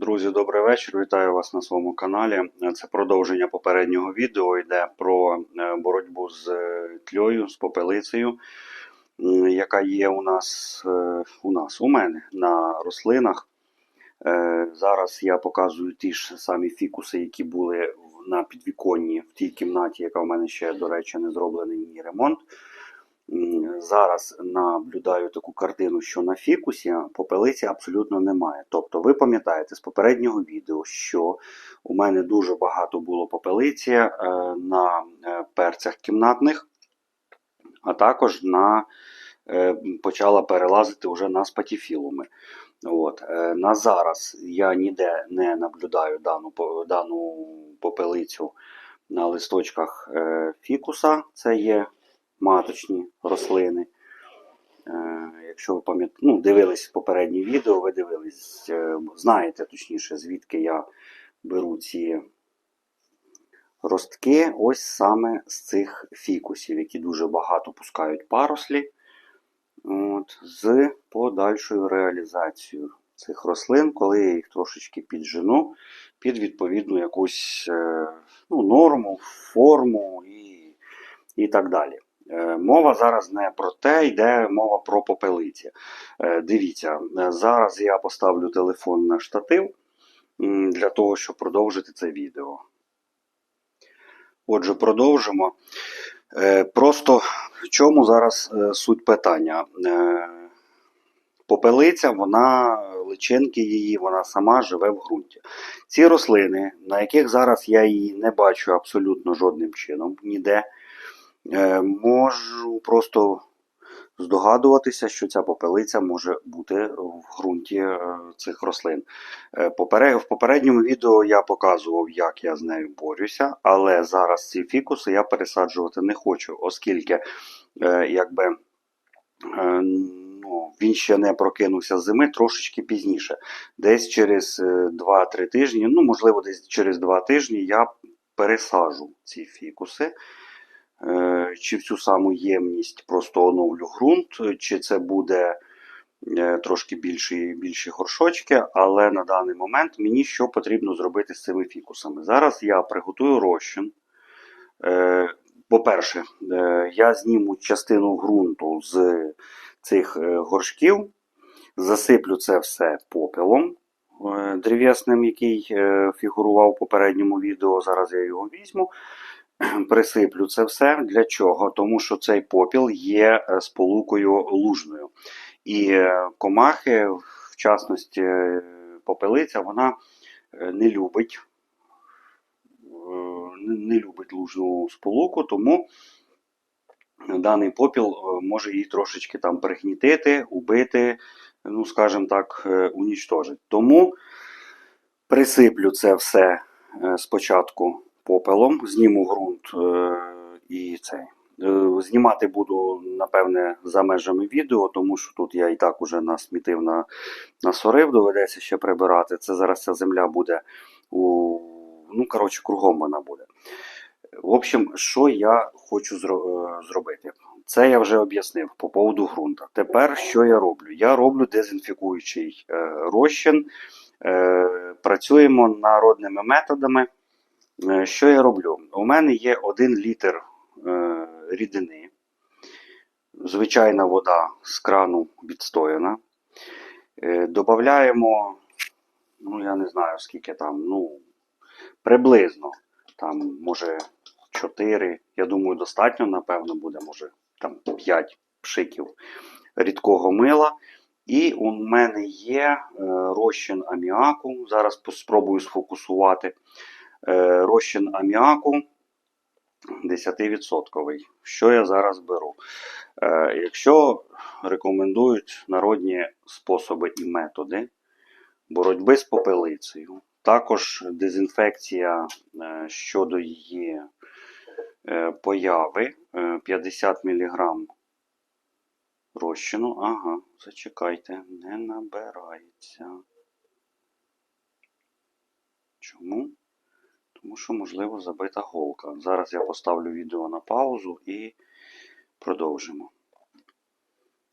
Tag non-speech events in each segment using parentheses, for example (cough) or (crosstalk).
Друзі, добрий вечір. Вітаю вас на своєму каналі. Це продовження попереднього відео. Йде про е, боротьбу з е, тльою, з попелицею, яка є у нас, е, у нас, у мене на рослинах. Зараз я показую ті ж самі фікуси, які були на підвіконні в тій кімнаті, яка в мене ще, до речі, не зроблений ремонт. Зараз наблюдаю таку картину, що на фікусі попелиці абсолютно немає. Тобто, ви пам'ятаєте з попереднього відео, що у мене дуже багато було попелиці е, на е, перцях кімнатних, а також на е, почала перелазити вже на спатіфілуми. От. На зараз я ніде не наблюдаю дану, дану попелицю на листочках фікуса. Це є маточні рослини. Е, Якщо ви пам'ятаєте, ну, дивились попередні відео, ви дивились, е, знаєте точніше, звідки я беру ці ростки, ось саме з цих фікусів, які дуже багато пускають парослі. От, з подальшою реалізацією цих рослин, коли я їх трошечки піджену під відповідну якусь е, ну, норму, форму і, і так далі. Е, Мова зараз не про те, йде мова про попелиці. Е, Дивіться, е, зараз я поставлю телефон на штатив для того, щоб продовжити це відео. Отже, продовжимо. Просто в чому зараз суть питання? Попелиця, вона, личинки її, вона сама живе в ґрунті. Ці рослини, на яких зараз я її не бачу абсолютно жодним чином, ніде, можу просто здогадуватися, що ця попелиця може бути в ґрунті е, цих рослин. Е, В попередньому відео я показував, як я з нею борюся, але зараз ці фікуси я пересаджувати не хочу, оскільки е, якби, е, ну, він ще не прокинувся з зими трошечки пізніше. Десь через е, 2-3 тижні, ну можливо, десь через 2 тижні я пересажу ці фікуси. Е, Чи в цю саму ємність просто оновлю ґрунт, чи це буде е, трошки більші, більші горшочки, але на даний момент мені що потрібно зробити з цими фікусами. Зараз я приготую розчин. Е, По-перше, е, я зніму частину ґрунту з цих е, горшків, засиплю це все попелом е, древесним, який е, фігурував в попередньому відео. Зараз я його візьму. (clears throat) Присиплю це все. Для чого? Тому що цей попіл є е, сполукою лужною. І е, комахи, в частності е, попелиця, вона не любить, не- любить лужну сполуку, тому даний попіл може її трошечки там пригнітити, убити, ну, скажімо так, унічтожити. Тому присиплю це все спочатку попелом, зніму ґрунт е, і цей. Е, Знімати буду, напевне, за межами відео, тому що тут я і так уже насмітив на, насорив, доведеться ще прибирати. Це зараз ця земля буде у. Ну, коротше, кругом вона буде. В общем, що я хочу зро- е, зробити? Це я вже об'яснив по поводу ґрунта. Тепер що я роблю? Я роблю дезінфікуючий е, розчин. Е, працюємо народними методами. Е, Що я роблю? У мене є 1 літр е, рідини. Звичайна вода з крану відстояна. Е, Додаємо, ну я не знаю скільки там, ну приблизно, там, може, 4, я думаю, достатньо, напевно, буде, може, там 5 пшиків рідкого мила. І у мене є розчин аміаку. Зараз спробую сфокусувати. Е, розчин аміаку 10%. Що я зараз беру? Е, якщо рекомендують народні способи і методи боротьби з попелицею, також дезінфекція е, щодо її появи е, 50 мг розчину. Ага, зачекайте, не набирається. Чому? Тому що, можливо, забита голка. Зараз я поставлю відео на паузу і продовжимо.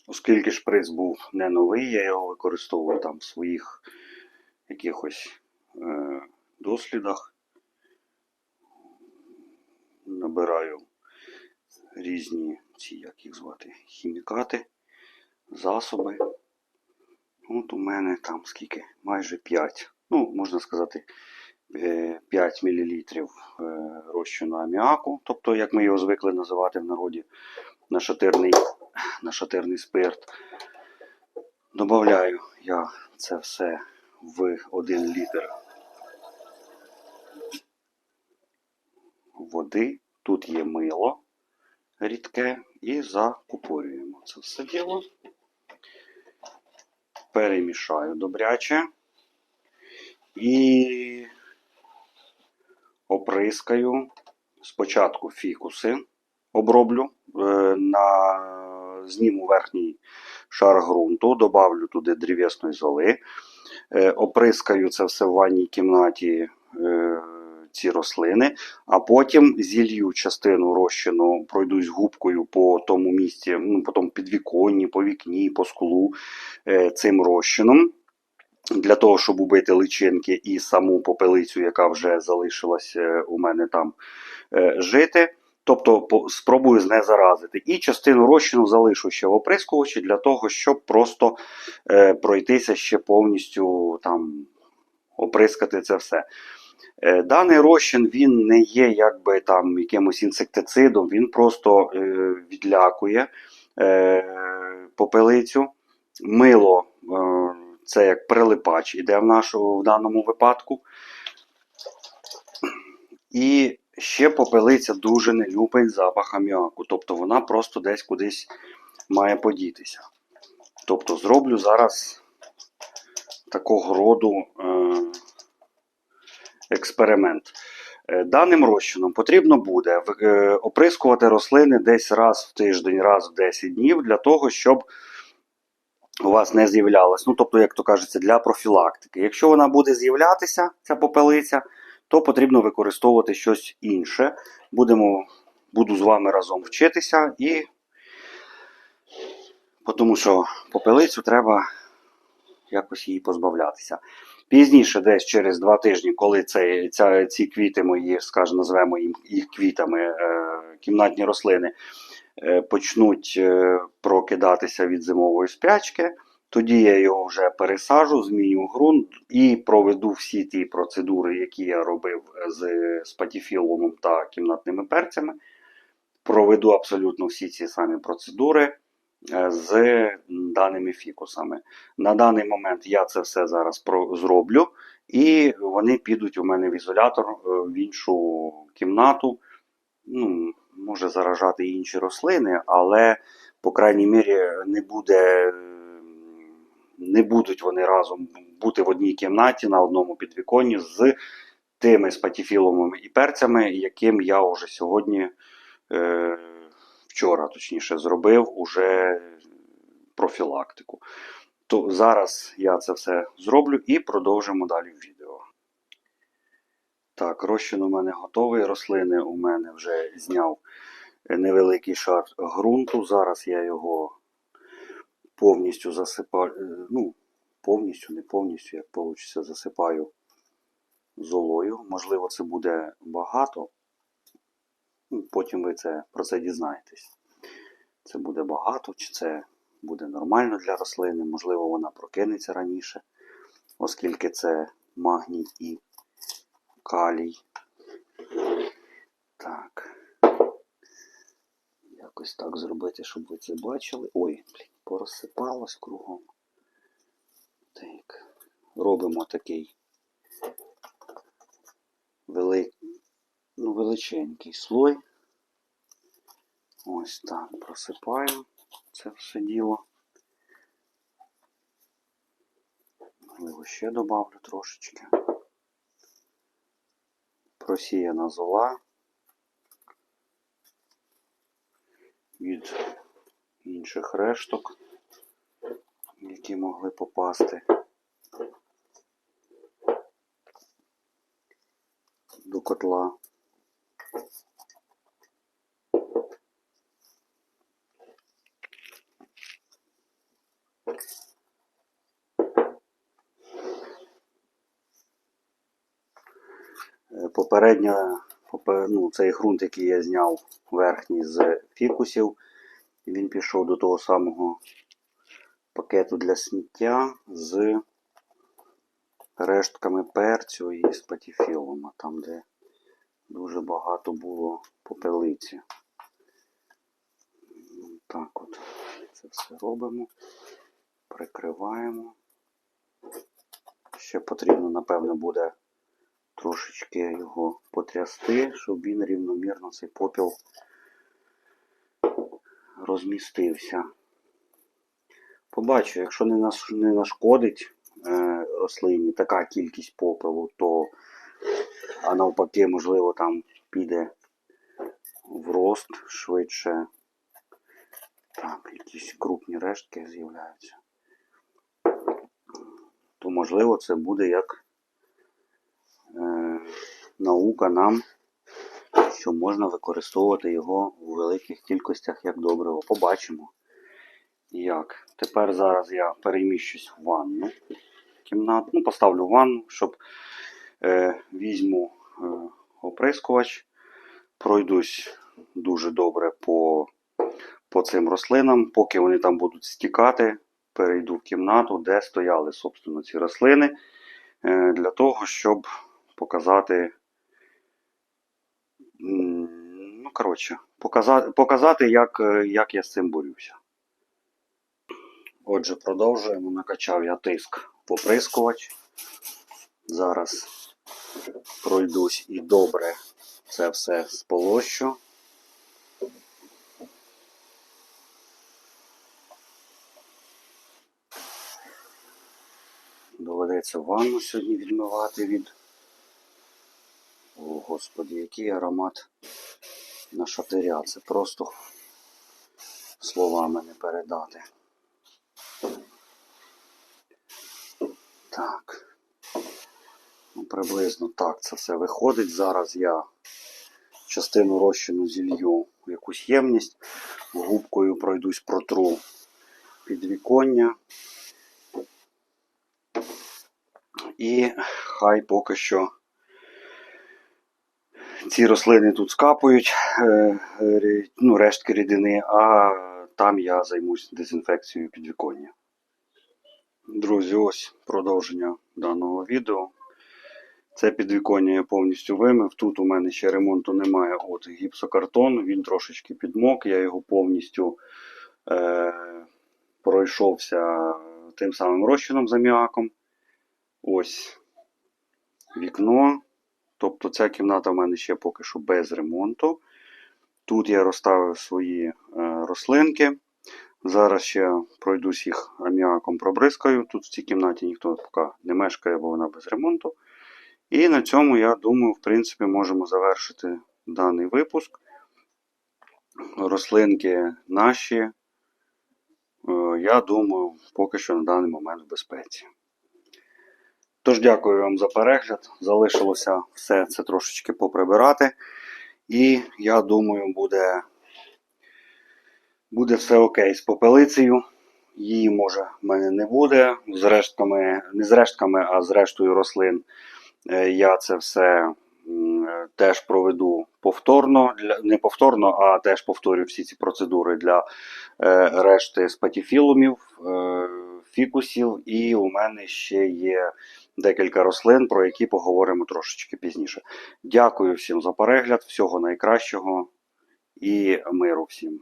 Оскільки шприц був не новий, я його використовую там в своїх якихось е, дослідах. Набираю різні ці, як їх звати, хімікати, засоби. От у мене там скільки? Майже 5. Ну, можна сказати, 5 мл розчину аміаку, тобто, як ми його звикли називати в народі, нашатирний, нашатирний спирт. Добавляю я це все в 1 літр води. Тут є мило рідке і закупорюємо це все діло. Перемішаю добряче і оприскаю спочатку фікуси, оброблю е, на зніму верхній шар ґрунту, добавлю туди древесної золи, е, оприскаю це все в ванній кімнаті. е, Ці рослини, а потім зілью частину розчину, пройдусь губкою по тому місці, ну, по тому підвіконні, по вікні, по склу цим розчином для того, щоб убити личинки і саму попелицю, яка вже залишилась е, у мене там е, жити. Тобто спробую знезаразити. І частину розчину залишу ще в оприскувачі для того, щоб просто е, пройтися ще повністю там оприскати це все. Е, Даний розчин він не є якби там якимось інсектицидом, він просто е, відлякує е, попелицю. Мило е, це як прилипач іде в нашому в даному випадку. І ще попелиця дуже не любить запах аміаку. Тобто вона просто десь кудись має подітися. Тобто зроблю зараз такого роду е, експеримент. Е, Даним розчином потрібно буде е, оприскувати рослини десь раз в тиждень, раз в 10 днів для того, щоб у вас не з'являлась. Ну, тобто, як то кажеться, для профілактики. Якщо вона буде з'являтися, ця попелиця, то потрібно використовувати щось інше. Будемо, буду з вами разом вчитися і тому що попелицю треба якось її позбавлятися. Пізніше, десь через два тижні, коли цей, ця, ці квіти мої, скажімо, назвемо їх квітами, е, кімнатні рослини, почнуть е, прокидатися від зимової спячки, тоді я його вже пересажу, зміню ґрунт і проведу всі ті процедури, які я робив з спатіфілумом та кімнатними перцями. Проведу абсолютно всі ці самі процедури е, з даними фікусами. На даний момент я це все зараз зроблю, і вони підуть у мене в ізолятор е, в іншу кімнату. Ну, може заражати інші рослини, але, по крайній мірі, не буде. Не будуть вони разом бути в одній кімнаті на одному підвіконні з тими спатіфілумами і перцями, яким я вже сьогодні, е, вчора точніше, зробив уже профілактику. То зараз я це все зроблю і продовжимо далі. Так, розчин у мене готовий. Рослини у мене вже зняв невеликий шар ґрунту. Зараз я його повністю засипаю. е, Ну, повністю, не повністю, як вийде, засипаю золою. Можливо, це буде багато. Ну, Потім ви це, про це дізнаєтесь. Це буде багато, чи це буде нормально для рослини, можливо, вона прокинеться раніше, оскільки це магній і калій. Так. Якось так зробити, щоб ви це бачили. Ой, порозсипалось кругом. Так. Робимо такий велик... ну, величенький слой. Ось так просипаю це все діло. Можливо, ще добавлю трошечки. Просіяна зола від інших решток, які могли попасти до котла. Попередня, ну, цей ґрунт, який я зняв верхній з фікусів, він пішов до того самого пакету для сміття з рештками перцю і з патіфілума, там, де дуже багато було попелиці. Так от це все робимо, прикриваємо. Ще потрібно, напевно, буде трошечки його потрясти, щоб він рівномірно цей попіл розмістився. Побачу, якщо не, не нашкодить е, рослині така кількість попелу, то а навпаки, можливо, там піде в рост швидше. Так, якісь крупні рештки з'являються. То можливо це буде як наука нам, що можна використовувати його у великих кількостях як добриво. Побачимо. Як. Тепер зараз я переміщусь в ванну кімнату. Ну, поставлю ванну, щоб е, візьму е, оприскувач, пройдусь дуже добре по, по цим рослинам, поки вони там будуть стікати, перейду в кімнату, де стояли, собственно, ці рослини, е, для того, щоб показати. Ну, коротше, показати, показати як, е, як я з цим борюся. Отже, продовжуємо. Накачав я тиск в оприскувач. Зараз пройдусь і добре це все сполощу. Доведеться ванну сьогодні відмивати від. Господи, який аромат на шатиря. Це просто словами не передати. Так. Ну, приблизно так це все виходить. Зараз я частину розчину зілью якусь ємність, губкою пройдусь протру підвіконня. І хай поки що ці рослини тут скапують, е, ну, рештки рідини, а там я займусь дезінфекцією підвіконня. Друзі, ось продовження даного відео. Це підвіконня я повністю вимив. Тут у мене ще ремонту немає. От гіпсокартон, він трошечки підмок, я його повністю е, пройшовся тим самим розчином з аміаком. Ось вікно. Тобто ця кімната в мене ще поки що без ремонту. Тут я розставив свої е, рослинки. Зараз ще пройдусь їх аміаком пробризкаю. Тут в цій кімнаті ніхто поки не мешкає, бо вона без ремонту. І на цьому, я думаю, в принципі, можемо завершити даний випуск. Рослинки наші, е, я думаю, поки що на даний момент в безпеці. Тож, дякую вам за перегляд. Залишилося все це трошечки поприбирати. І я думаю, буде, буде все окей з попелицею. Її, може, в мене не буде. З рештками, не з рештками, а з рештою рослин. Е, Я це все теж проведу повторно, не повторно, а теж повторю всі ці процедури для е, решти спатіфілумів, е, фікусів. І у мене ще є декілька рослин, про які поговоримо трошечки пізніше. Дякую всім за перегляд, всього найкращого і миру всім.